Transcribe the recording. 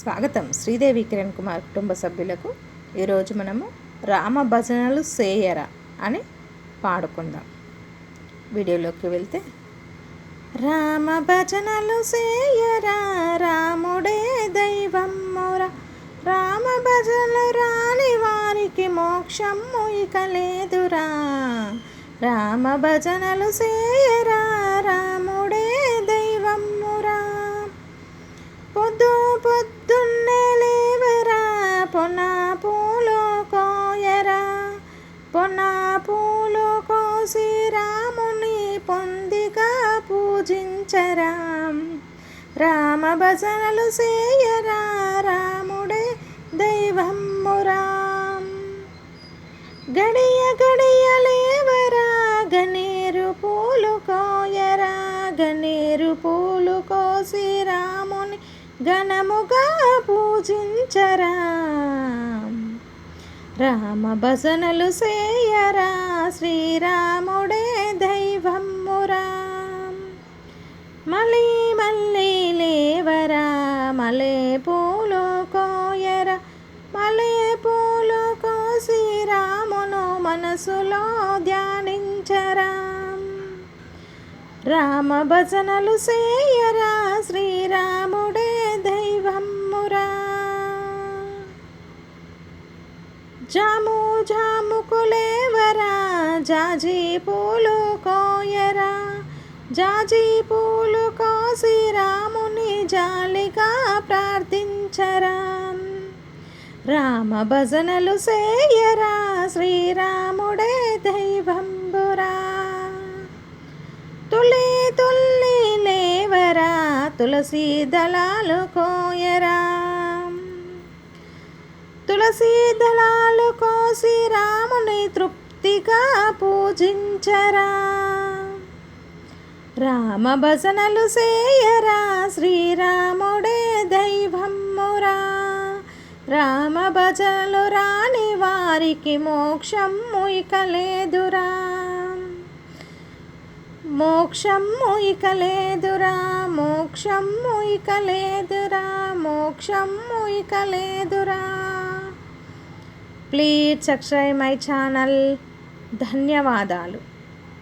స్వాగతం శ్రీదేవి కిరణ్ కుమార్ కుటుంబ సభ్యులకు. ఈరోజు మనము రామ భజనలు సేయరా అని పాడుకుందాం. వీడియోలోకి వెళ్తే రామ భజనలు సేయరా రాముడే దైవం రామ భజనలు రాని వారికి మోక్షము ఇక లేదురా. రామ భజనలు సేయరా రాముడే దైవం పొద్దు పొద్దు పొన్న పూలు కోసి రాముని పొందిగా పూజించరాం. రామ భజనలు సేయరా రాముడే దైవమ్మురా. గడియ గడియ లేవరా గనేరు పూలు కోయరా. గనేరు పూలు కోసి రాముని ఘనముగా పూజించరా. రామ భజనలు సేయరా శ్రీరాముడే దైవమ్మురా మళ్ళీ మళ్ళీ లేవరా మలే పూలు కోయరా. మలే పూలు కోసి రామును మనసులో ధ్యానించరా. రామ భజనలు సేయరా శ్రీరాముడే జాము జాముకులేవరా జాజీ పూలు కోయరా? జాజి పూలు కోసి రాముని జాలిగా ప్రార్థించరా? రామ భజనలు సేయరా? శ్రీరాముడే దైవంబురా? తులి తుల్లి లేవరా? తులసి దళాలు కోయరా? తులసీ దళాలు కోసి రాముని తృప్తిగా పూజించరా. రామ భజనలు సేయరా శ్రీరాముడే దైవమ్మురా. రామ భజనలు రాని వారికి మోక్షము ఇక లేదురా. మోక్షము ఇక లేదురా మోక్షము ఇక లేదురా మోక్షము ఇక లేదురా. Please subscribe my channel. ధన్యవాదాలు.